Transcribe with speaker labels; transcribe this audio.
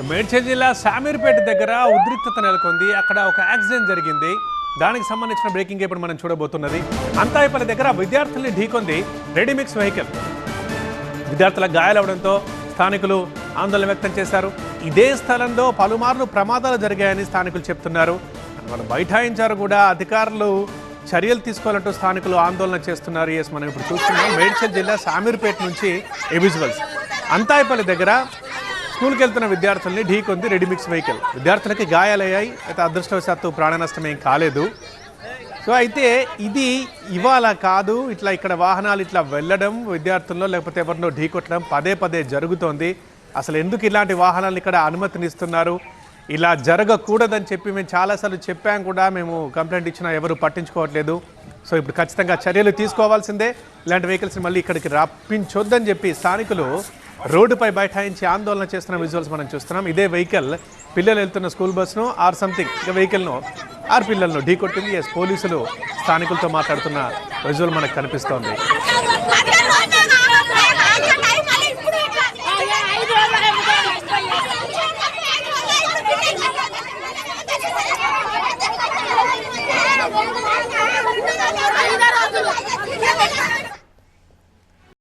Speaker 1: మేడ్చల్ జిల్లా శామీర్పేట దగ్గర ఉద్రిక్తత నెలకొంది. అక్కడ ఒక యాక్సిడెంట్ జరిగింది. దానికి సంబంధించిన బ్రేకింగ్ ఇప్పుడు మనం చూడబోతున్నది. అంతాయిపల్లి దగ్గర విద్యార్థుల్ని ఢీకొంది రెడీమిక్స్ వెహికల్. విద్యార్థులకు గాయాలవడంతో స్థానికులు ఆందోళన వ్యక్తం చేశారు. ఇదే స్థలంలో పలుమార్లు ప్రమాదాలు జరిగాయని స్థానికులు చెప్తున్నారు. వాళ్ళు బైఠాయించారు కూడా. అధికారులు చర్యలు తీసుకోవాలంటూ స్థానికులు ఆందోళన చేస్తున్నారు. ఎస్ మనం ఇప్పుడు చూస్తున్నాం. మేడ్చల్ జిల్లా శామీర్పేట నుంచి ఎవిజువల్స్ విజువల్స్? అంతాయిపల్లి దగ్గర స్కూల్కి వెళ్తున్న విద్యార్థుల్ని ఢీకొంది రెడీమిక్స్ వెహికల్. విద్యార్థులకి గాయాలయ్యాయి అయితే అదృష్టవశాత్తు ప్రాణ నష్టం ఏం కాలేదు. సో అయితే ఇది ఇవాళ కాదు ఇట్లా ఇక్కడ వాహనాలు ఇట్లా వెళ్ళడం విద్యార్థుల్లో లేకపోతే ఎవరినో ఢీకొట్టడం పదే పదే జరుగుతోంది. అసలు ఎందుకు ఇలాంటి వాహనాలు ఇక్కడ అనుమతినిస్తున్నారు? ఇలా జరగకూడదని చెప్పి మేము చాలాసార్లు చెప్పాం కూడా మేము కంప్లైంట్ ఇచ్చినా ఎవరు పట్టించుకోవట్లేదు. సో ఇప్పుడు ఖచ్చితంగా చర్యలు తీసుకోవాల్సిందే. ఇలాంటి వెహికల్స్ని మళ్ళీ ఇక్కడికి రప్పించొద్దని చెప్పి స్థానికులు రోడ్డుపై బైఠాయించి ఆందోళన చేస్తున్న విజువల్స్ మనం చూస్తున్నాం. ఇదే వెహికల్ పిల్లలు వెళ్తున్న స్కూల్ బస్సును ఆర్ సంథింగ్ వెహికల్ను ఆర్ పిల్లలను ఢీకొట్టింది ఎస్ పోలీసులు స్థానికులతో మాట్లాడుతున్న విజువల్ మనకు కనిపిస్తోంది.